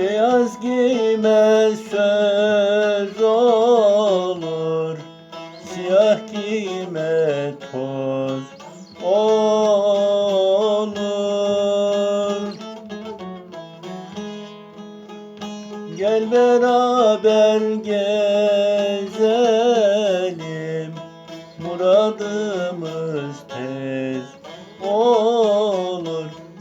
Beyaz giyme söz olur. Siyah giyme toz olur. Gel beraber gezelim. Muradımız tez olur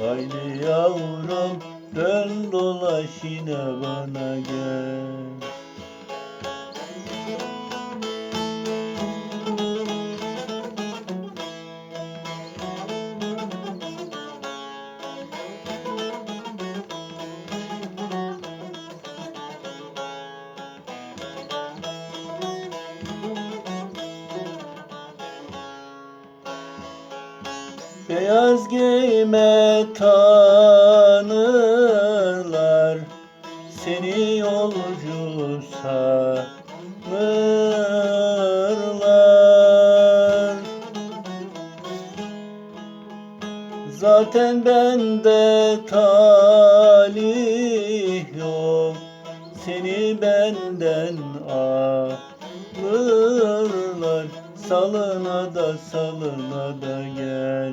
Haydi yavrum dön dolaş yine bana gel Beyaz giyme tanırlar. Seni yolcu sanırlar Zaten bende talih yok. Seni benden alırlar. Salına da salına da gel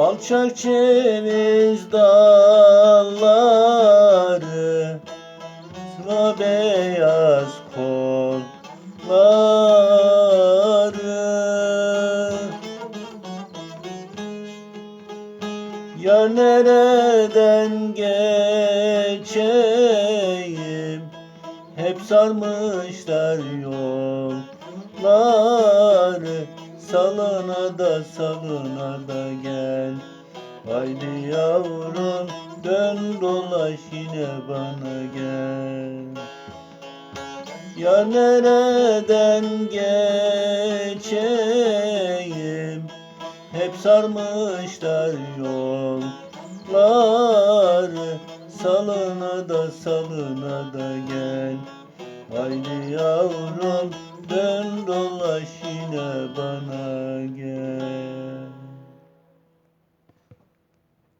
Alçak ceviz dalları Sıla beyaz kolları. Yar nereden geçeyim? Hep sarmışlar yolları Salına da salına da gel. Haydi yavrum dön dolaş yine bana gel. Ya nereden geçeyim? Hep sarmışlar yolları. Salına da salına da gel. Haydi yavrum dön dolaş yine bana